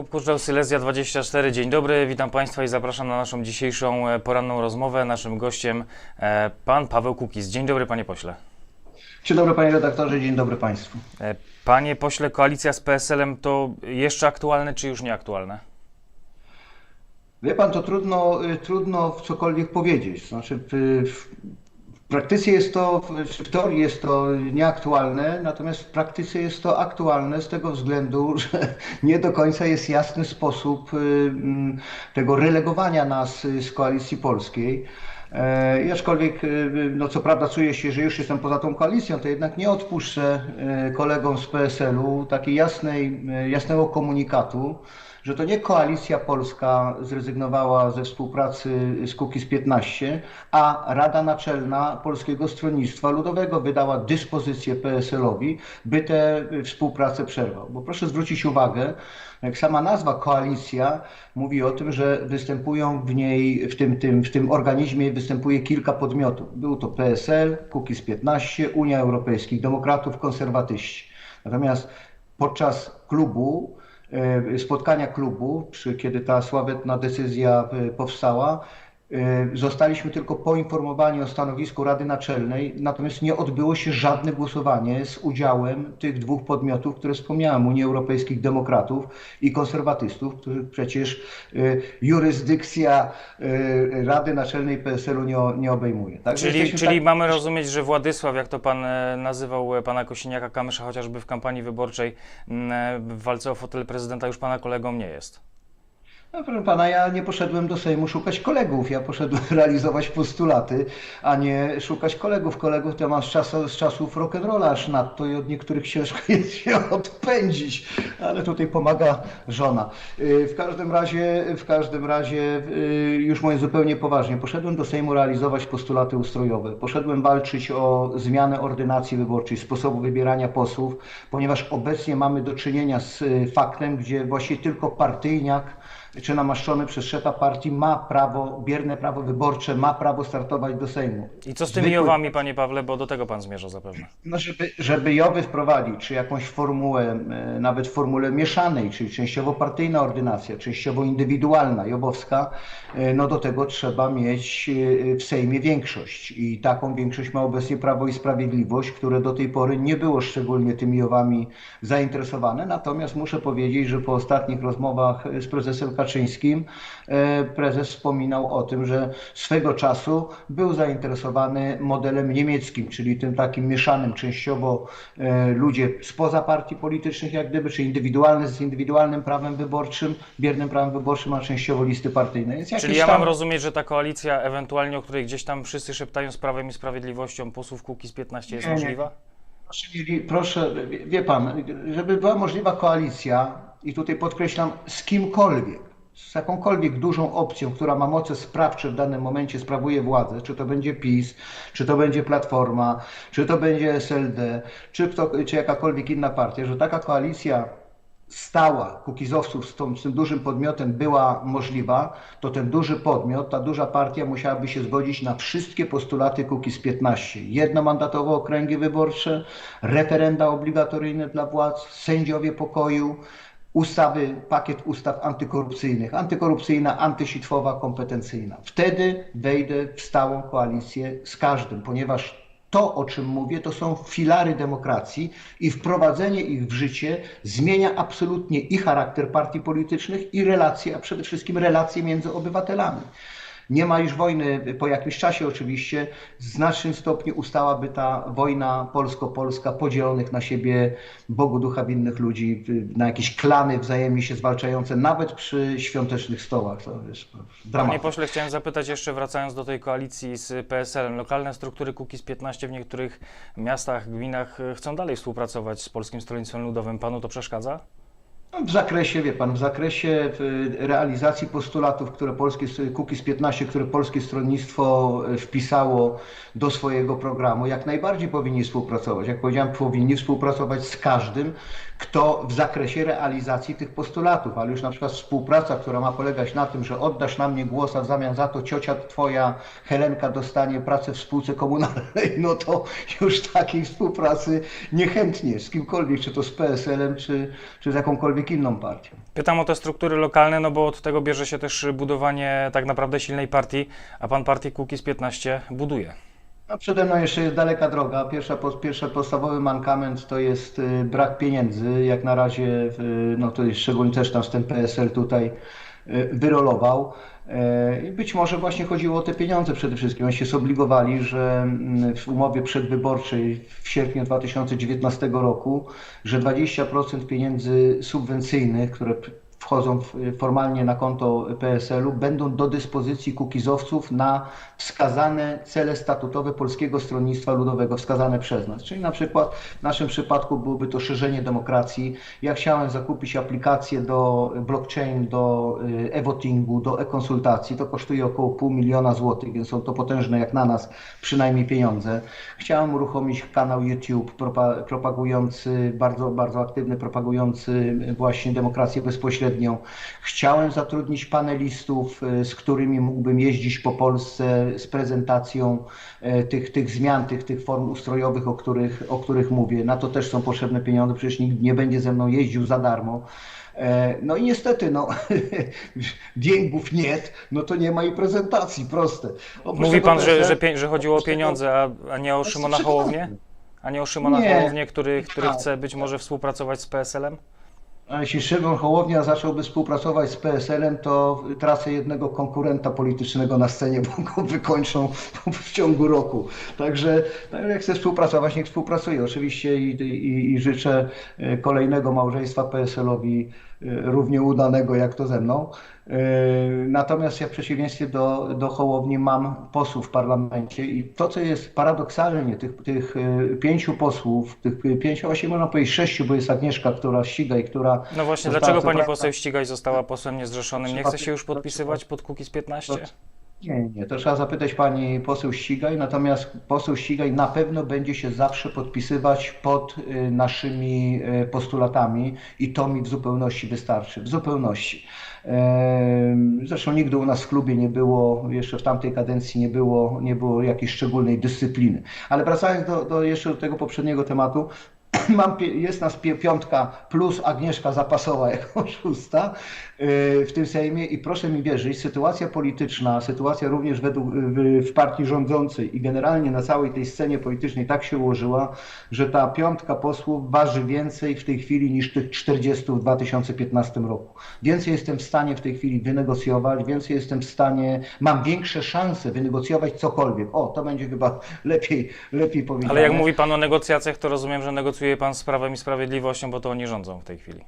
Jakub Kurczał, Silesia24. Dzień dobry, witam Państwa i zapraszam na naszą dzisiejszą e, poranną rozmowę. Naszym gościem e, pan Paweł Kukiz. Dzień dobry, panie pośle. Dzień dobry panie redaktorze, dzień dobry państwu. E, Panie pośle, koalicja z PSL-em to jeszcze aktualne czy już nieaktualne? Wie pan, to trudno, y, trudno w cokolwiek powiedzieć. Znaczy, praktyce jest to, w, teorii jest to nieaktualne, natomiast w praktyce jest to aktualne z tego względu, że nie do końca jest jasny sposób tego relegowania nas z koalicji polskiej. E, i aczkolwiek, y, no co prawda czuję się, że już jestem poza tą koalicją, to jednak nie odpuszczę y, kolegom z PSL-u takiej jasnej, jasnego komunikatu, że to nie koalicja polska zrezygnowała ze współpracy z Kukiz 15, a Rada Naczelna Polskiego Stronnictwa Ludowego wydała dyspozycję PSL-owi, by tę współpracę przerwał. Bo proszę zwrócić uwagę, jak sama nazwa koalicja mówi o tym, że występują w niej, w tym, tym, w tym organizmie występuje kilka podmiotów. Był to PSL, Kukiz 15, Unia Europejskich Demokratów, Konserwatyści. Natomiast podczas klubu e, spotkania klubu, przy, kiedy ta sławetna decyzja e, powstała, zostaliśmy tylko poinformowani o stanowisku Rady Naczelnej, natomiast nie odbyło się żadne głosowanie z udziałem tych dwóch podmiotów, które wspomniałem, Unii Europejskich Demokratów i Konserwatystów, których przecież jurysdykcja Rady Naczelnej PSL-u nie, nie obejmuje. Także Czyli, czyli tak- mamy rozumieć, że Władysław, jak to pan e, nazywał e, pana Kosiniaka-Kamysza chociażby w kampanii wyborczej e, w walce o fotel prezydenta już pana kolegą nie jest? No, proszę pana, ja nie poszedłem do Sejmu szukać kolegów. Ja poszedłem realizować postulaty, a nie szukać kolegów. Kolegów to mam z, czasu, z czasów rock'n'rolla aż nadto i od niektórych ciężko jest się odpędzić, ale tutaj pomaga żona. Y, W każdym razie, w każdym razie, y, już mówiąc zupełnie poważnie, poszedłem do Sejmu realizować postulaty ustrojowe. Poszedłem walczyć o zmianę ordynacji wyborczej, sposobu wybierania posłów, ponieważ obecnie mamy do czynienia z y, faktem, gdzie właśnie tylko partyjniak czy namaszczony przez szefa partii ma prawo, bierne prawo wyborcze, ma prawo startować do Sejmu. I co z tymi Zwykły- Jowami, panie Pawle, bo do tego pan zmierza zapewne. No, żeby, żeby Jowy wprowadzić, czy jakąś formułę, e, nawet w formule mieszanej, czyli częściowo partyjna ordynacja, częściowo indywidualna, jobowska, e, no do tego trzeba mieć e, w Sejmie większość. I taką większość ma obecnie Prawo i Sprawiedliwość, które do tej pory nie było szczególnie tymi Jowami zainteresowane. Natomiast muszę powiedzieć, że po ostatnich rozmowach z prezesem Kaczyńskim e, prezes wspominał o tym, że swego czasu był zainteresowany modelem niemieckim, czyli tym takim mieszanym, częściowo e, ludzie spoza partii politycznych, jak gdyby, czy indywidualne z indywidualnym prawem wyborczym, biernym prawem wyborczym, a częściowo listy partyjne. Więc Czyli ja tam- mam rozumieć, że ta koalicja ewentualnie, o której gdzieś tam wszyscy szeptają z Prawem i Sprawiedliwością posłów Kukiz 15 jest Nie, nie. możliwa? Proszę, proszę, wie pan, żeby była możliwa koalicja, i tutaj podkreślam, z kimkolwiek, z jakąkolwiek dużą opcją, która ma moce sprawcze w danym momencie, sprawuje władzę, czy to będzie PiS, czy to będzie Platforma, czy to będzie SLD, czy, kto, czy jakakolwiek inna partia, że taka koalicja stała kukizowców z, tą, z tym dużym podmiotem była możliwa, to ten duży podmiot, ta duża partia musiałaby się zgodzić na wszystkie postulaty Kukiz 15. Jednomandatowe okręgi wyborcze, referenda obligatoryjne dla władz, sędziowie pokoju, ustawy, pakiet ustaw antykorupcyjnych, antykorupcyjna, antysitwowa, kompetencyjna. Wtedy wejdę w stałą koalicję z każdym, ponieważ to, o czym mówię, to są filary demokracji i wprowadzenie ich w życie zmienia absolutnie i charakter partii politycznych, i relacje, a przede wszystkim relacje między obywatelami. Nie ma już wojny po jakimś czasie oczywiście. W znacznym stopniu ustałaby ta wojna polsko-polska podzielonych na siebie Bogu ducha winnych ludzi, na jakieś klany wzajemnie się zwalczające, nawet przy świątecznych stołach. To Panie dramat. pośle, chciałem zapytać jeszcze, wracając do tej koalicji z PSL-em. Lokalne struktury Kukiz 15 w niektórych miastach, gminach chcą dalej współpracować z Polskim Stronnictwem Ludowym. Panu to przeszkadza? W zakresie, wie pan, w zakresie realizacji postulatów, które polskie Kukiz 15, które polskie stronnictwo y, wpisało do swojego programu, jak najbardziej powinni współpracować. Jak powiedziałem, powinni współpracować z każdym, kto w zakresie realizacji tych postulatów, ale już na przykład współpraca, która ma polegać na tym, że oddasz na mnie głos, a w zamian za to ciocia twoja Helenka dostanie pracę w spółce komunalnej, no to już takiej współpracy niechętnie z kimkolwiek, czy to z PSL-em, czy, czy z jakąkolwiek inną partią. Pytam o te struktury lokalne, no bo od tego bierze się też budowanie tak naprawdę silnej partii, a pan partię Kukiz 15 buduje. No przede mną jeszcze jest daleka droga. Pierwsza, pierwszy podstawowy mankament to jest y, brak pieniędzy. Jak na razie, no to jest szczególnie też tam ten PSL tutaj y, wyrolował. E, I być może właśnie chodziło o te pieniądze przede wszystkim. Oni się zobligowali, że mm, w umowie przedwyborczej w sierpniu 2019 roku, że 20% pieniędzy subwencyjnych, które wchodzą formalnie na konto PSL-u, będą do dyspozycji kukizowców na wskazane cele statutowe Polskiego Stronnictwa Ludowego, wskazane przez nas. Czyli na przykład w naszym przypadku byłoby to szerzenie demokracji. Ja chciałem zakupić aplikację do blockchain, do y, e-votingu, do e-konsultacji. To kosztuje około pół miliona złotych, więc są to potężne jak na nas przynajmniej pieniądze. Chciałem uruchomić kanał YouTube propa- propagujący, bardzo, bardzo aktywny, propagujący właśnie demokrację bezpośrednią. Chciałem zatrudnić panelistów, y, z którymi mógłbym jeździć po Polsce z prezentacją e, tych, tych zmian, tych, tych form ustrojowych, o których, o których mówię. Na to też są potrzebne pieniądze, przecież nikt nie będzie ze mną jeździł za darmo. E, No i niestety, no, dzięków nie, no to nie ma i prezentacji, proste. Oprócz Mówi pan, że, że, że chodziło o pieniądze, a, a nie o jest Szymona. Hołownię? A nie o Szymona Nie. Hołownię, który, który Tak. chce być może współpracować z PSL-em? Jeśli Szymon Hołownia zacząłby współpracować z PSL-em, to tracę jednego konkurenta politycznego na scenie, bo go wykończą w ciągu roku. Także no, jak chce współpracować, niech współpracuje. Oczywiście i, i, i życzę e, kolejnego małżeństwa PSL-owi równie udanego jak to ze mną. E, Natomiast ja w przeciwieństwie do, do Hołowni mam posłów w parlamencie i to, co jest paradoksalnie, tych, tych e, pięciu posłów, tych pięciu, właściwie można powiedzieć sześciu, bo jest Agnieszka, która ściga i która No właśnie, dlaczego pani prawda- poseł Ścigaj została posłem niezrzeszonym? Nie chce się już podpisywać pod Kukiz 15? Nie, nie, to trzeba zapytać pani poseł Ścigaj, natomiast poseł Ścigaj na pewno będzie się zawsze podpisywać pod y, naszymi y, postulatami i to mi w zupełności wystarczy, w zupełności. Zresztą nigdy u nas w klubie nie było, jeszcze w tamtej kadencji nie było, nie było jakiejś szczególnej dyscypliny. Ale wracając do, do jeszcze do tego poprzedniego tematu, Mam, jest nas piątka plus Agnieszka Zapasowa jako szósta yy, w tym Sejmie i proszę mi wierzyć, sytuacja polityczna, sytuacja również według, w, w partii rządzącej i generalnie na całej tej scenie politycznej tak się ułożyła, że ta piątka posłów waży więcej w tej chwili niż tych 40 w 2015 roku. Więcej jestem w stanie w tej chwili wynegocjować, więcej jestem w stanie, mam większe szanse wynegocjować cokolwiek. O, to będzie chyba lepiej, lepiej powiedziane. Ale jak mówi pan o negocjacjach, to rozumiem, że negocjuje pan z Prawem i Sprawiedliwością, bo to oni rządzą w tej chwili.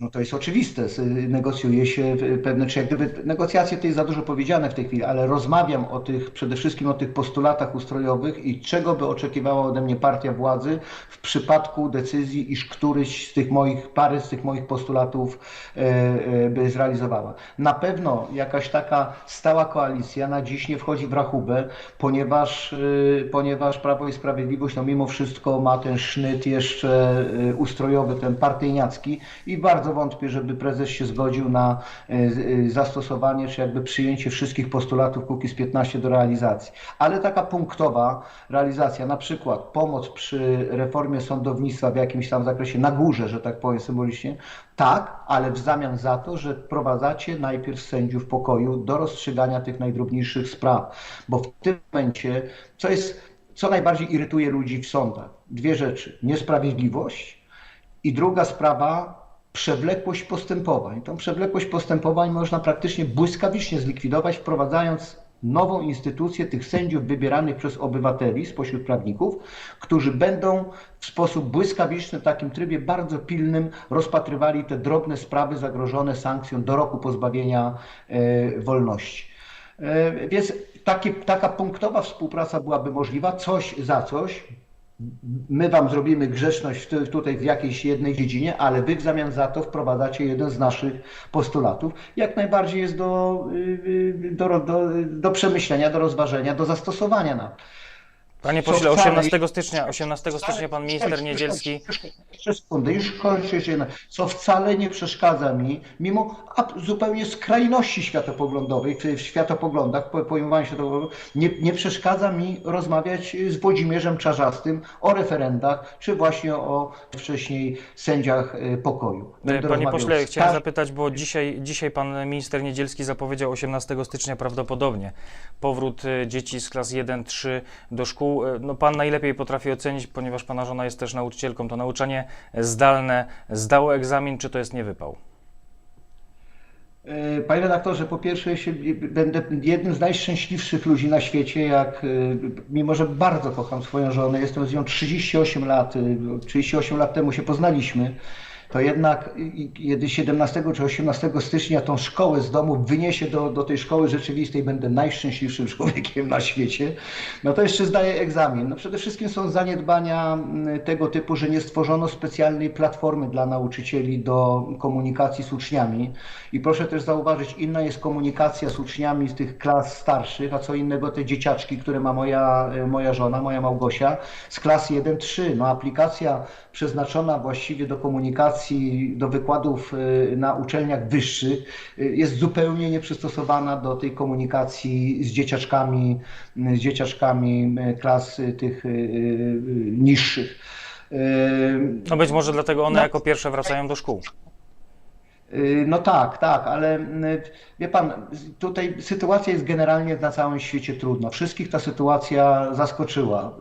No to jest oczywiste, negocjuje się pewne, czy jak gdyby negocjacje to jest za dużo powiedziane w tej chwili, ale rozmawiam o tych, przede wszystkim o tych postulatach ustrojowych i czego by oczekiwała ode mnie partia władzy w przypadku decyzji, iż któryś z tych moich, pary z tych moich postulatów e, e, by zrealizowała. Na pewno jakaś taka stała koalicja na dziś nie wchodzi w rachubę, ponieważ, y, ponieważ Prawo i Sprawiedliwość no mimo wszystko ma ten sznyt jeszcze ustrojowy, ten partyjniacki i bardzo wątpię, żeby prezes się zgodził na y, y, zastosowanie czy jakby przyjęcie wszystkich postulatów Kukiz 15 do realizacji. Ale taka punktowa realizacja, na przykład pomoc przy reformie sądownictwa w jakimś tam zakresie na górze, że tak powiem symbolicznie, tak, ale w zamian za to, że wprowadzacie najpierw sędziów pokoju do rozstrzygania tych najdrobniejszych spraw, bo w tym momencie, co jest, co najbardziej irytuje ludzi w sądach? Dwie rzeczy. Niesprawiedliwość i druga sprawa, przewlekłość postępowań. Tą przewlekłość postępowań można praktycznie błyskawicznie zlikwidować, wprowadzając nową instytucję tych sędziów wybieranych przez obywateli spośród prawników, którzy będą w sposób błyskawiczny, w takim trybie bardzo pilnym rozpatrywali te drobne sprawy zagrożone sankcją do roku pozbawienia e, wolności. E, Więc taka punktowa współpraca byłaby możliwa, coś za coś. My wam zrobimy grzeczność tutaj w jakiejś jednej dziedzinie, ale wy w zamian za to wprowadzacie jeden z naszych postulatów. Jak najbardziej jest do, y, y, do, do, do przemyślenia, do rozważenia, do zastosowania na. Panie pośle, wcale- 18 stycznia, 18 stycznia pan minister Niedzielski Jeszcze sekundę, już kończę jeszcze jedno. Co wcale nie przeszkadza mi, mimo zupełnie skrajności światopoglądowej, czy w światopoglądach, po- pojmowania światopoglądów, nie, nie przeszkadza mi rozmawiać z Włodzimierzem Czarzastym o referendach, czy właśnie o wcześniej sędziach e, pokoju. Będę Panie pośle, z chciałem zapytać, bo dzisiaj, dzisiaj pan minister Niedzielski zapowiedział 18 stycznia prawdopodobnie powrót e, dzieci z klas 1-3 do szkół. E, No pan najlepiej potrafi ocenić, ponieważ pana żona jest też nauczycielką, to nauczanie zdalne zdało egzamin, czy to jest niewypał? E, Panie redaktorze, po pierwsze będę jednym z najszczęśliwszych ludzi na świecie, jak e, mimo, że bardzo kocham swoją żonę, jestem z nią 38 lat, e, 38 lat temu się poznaliśmy, to jednak kiedy 17 czy 18 stycznia tą szkołę z domu wyniesie do, do tej szkoły rzeczywistej, będę najszczęśliwszym człowiekiem na świecie, no to jeszcze zdaję egzamin. No przede wszystkim są zaniedbania mm, tego typu, że nie stworzono specjalnej platformy dla nauczycieli do komunikacji z uczniami. I proszę też zauważyć, inna jest komunikacja z uczniami z tych klas starszych, a co innego te dzieciaczki, które ma moja, e, moja żona, moja Małgosia, z klas 1-3. No aplikacja przeznaczona właściwie do komunikacji, do wykładów e, na uczelniach wyższych e, jest zupełnie nieprzystosowana do tej komunikacji z dzieciaczkami, m, z dzieciaczkami klas tych niższych. No być może dlatego one No. jako pierwsze wracają do szkół. Y, No tak, tak, ale y, wie pan, tutaj sytuacja jest generalnie na całym świecie trudna. Wszystkich ta sytuacja zaskoczyła.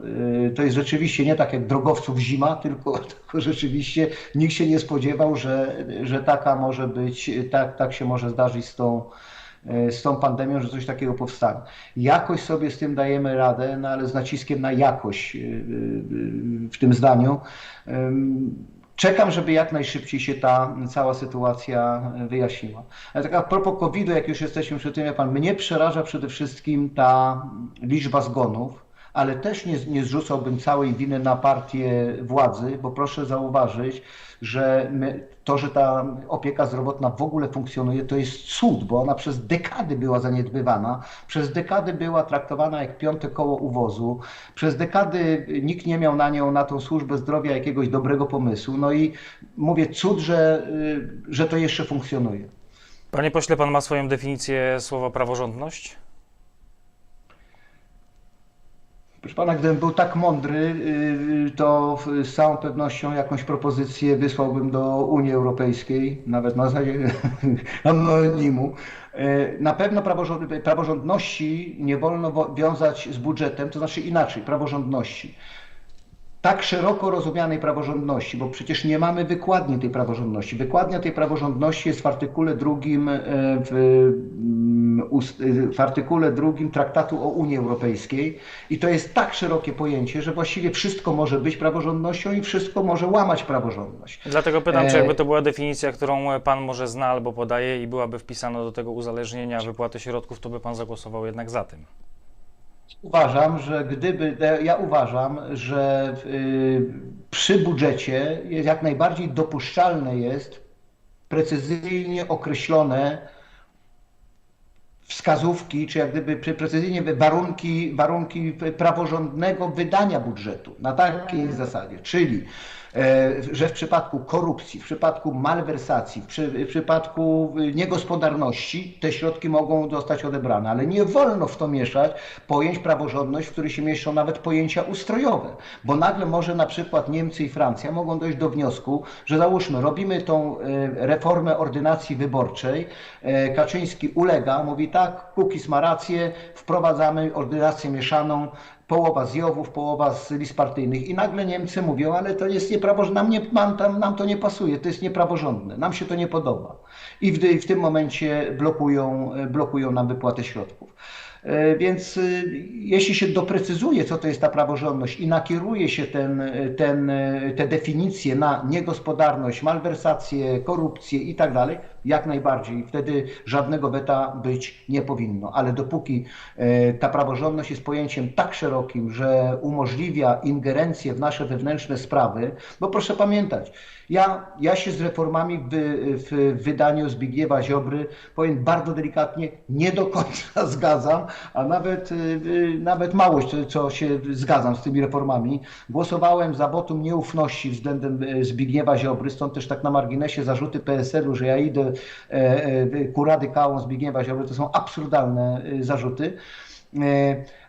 Y, To jest rzeczywiście nie tak jak drogowców zima, tylko, tylko rzeczywiście nikt się nie spodziewał, że, że taka może być, tak, tak się może zdarzyć z tą, z tą pandemią, że coś takiego powstanie. Jakoś sobie z tym dajemy radę, no ale z naciskiem na jakość w tym zdaniu. Czekam, żeby jak najszybciej się ta cała sytuacja wyjaśniła. Ale tak a propos COVID-u, jak już jesteśmy przy tym, wie pan, mnie przeraża przede wszystkim ta liczba zgonów, ale też nie, nie zrzucałbym całej winy na partię władzy, bo proszę zauważyć, że my, to, że ta opieka zdrowotna w ogóle funkcjonuje, to jest cud, bo ona przez dekady była zaniedbywana, przez dekady była traktowana jak piąte koło uwozu, przez dekady nikt nie miał na nią, na tą służbę zdrowia jakiegoś dobrego pomysłu. No i mówię, cud, że, że to jeszcze funkcjonuje. Panie pośle, pan ma swoją definicję słowa praworządność? Proszę pana, gdybym był tak mądry, y, to z całą pewnością jakąś propozycję wysłałbym do Unii Europejskiej, nawet na zasadzie anonimu. Y, Na pewno praworząd- praworządności nie wolno wo- wiązać z budżetem, to znaczy inaczej, praworządności. Tak szeroko rozumianej praworządności, bo przecież nie mamy wykładni tej praworządności. Wykładnia tej praworządności jest w artykule drugim, e, w, mm, e, w artykule drugim Traktatu o Unii Europejskiej i to jest tak szerokie pojęcie, że właściwie wszystko może być praworządnością i wszystko może łamać praworządność. Dlatego pytam, czy E, jakby to była definicja, którą pan może zna albo podaje i byłaby wpisana do tego uzależnienia wypłaty środków, to by pan zagłosował jednak za tym. Uważam, że gdyby, ja uważam, że y, przy budżecie jak najbardziej dopuszczalne jest precyzyjnie określone wskazówki, czy jak gdyby pre- precyzyjnie warunki, warunki praworządnego wydania budżetu na takiej zasadzie, czyli e, że w przypadku korupcji, w przypadku malwersacji, w, przy, w przypadku niegospodarności te środki mogą zostać odebrane, ale nie wolno w to mieszać pojęć praworządność, w których się mieszczą nawet pojęcia ustrojowe, bo nagle może na przykład Niemcy i Francja mogą dojść do wniosku, że załóżmy, robimy tą e, reformę ordynacji wyborczej, e, Kaczyński ulega, mówi tak, Kukiz ma rację, wprowadzamy ordynację mieszaną, połowa z Jowów, połowa z list partyjnych i nagle Niemcy mówią, ale to jest niepraworządne, nam, nie, nam, tam, nam to nie pasuje, to jest niepraworządne, nam się to nie podoba. I w, w tym momencie blokują, blokują nam wypłatę środków. E, Więc y, jeśli się doprecyzuje, co to jest ta praworządność i nakieruje się ten, ten, te definicje na niegospodarność, malwersację, korupcję i tak dalej, jak najbardziej. Wtedy żadnego weta być nie powinno. Ale dopóki e, ta praworządność jest pojęciem tak szerokim, że umożliwia ingerencję w nasze wewnętrzne sprawy, bo proszę pamiętać, ja, ja się z reformami w, w wydaniu Zbigniewa Ziobry, powiem bardzo delikatnie, nie do końca zgadzam, a nawet, y, y, nawet małość, co- się zgadzam z tymi reformami. Głosowałem za wotum nieufności względem Zbigniewa Ziobry, stąd też tak na marginesie zarzuty PSL-u, że ja idę e, e, ku radykałom Zbigniewa Ziobry, to są absurdalne y, zarzuty.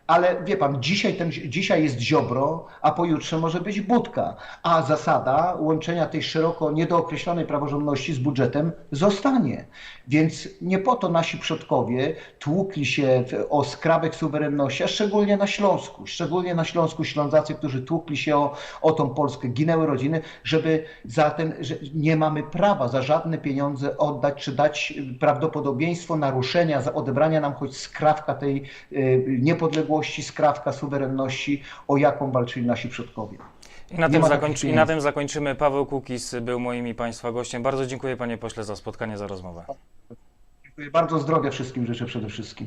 Ale wie pan, dzisiaj, ten, dzisiaj jest Ziobro, a pojutrze może być Budka. A zasada łączenia tej szeroko niedookreślonej praworządności z budżetem zostanie. Więc nie po to nasi przodkowie tłukli się o skrawek suwerenności, a szczególnie na Śląsku, szczególnie na Śląsku Ślązacy, którzy tłukli się o, o tą Polskę, ginęły rodziny, żeby za ten, że nie mamy prawa za żadne pieniądze oddać, czy dać prawdopodobieństwo naruszenia, za odebrania nam choć skrawka tej y, niepodległości, skrawka suwerenności, o jaką walczyli nasi przodkowie. I na, tym zakończy, I na tym zakończymy. Paweł Kukis był moim i Państwa gościem. Bardzo dziękuję Panie Pośle za spotkanie, za rozmowę. Dziękuję bardzo, zdrowia wszystkim życzę przede wszystkim.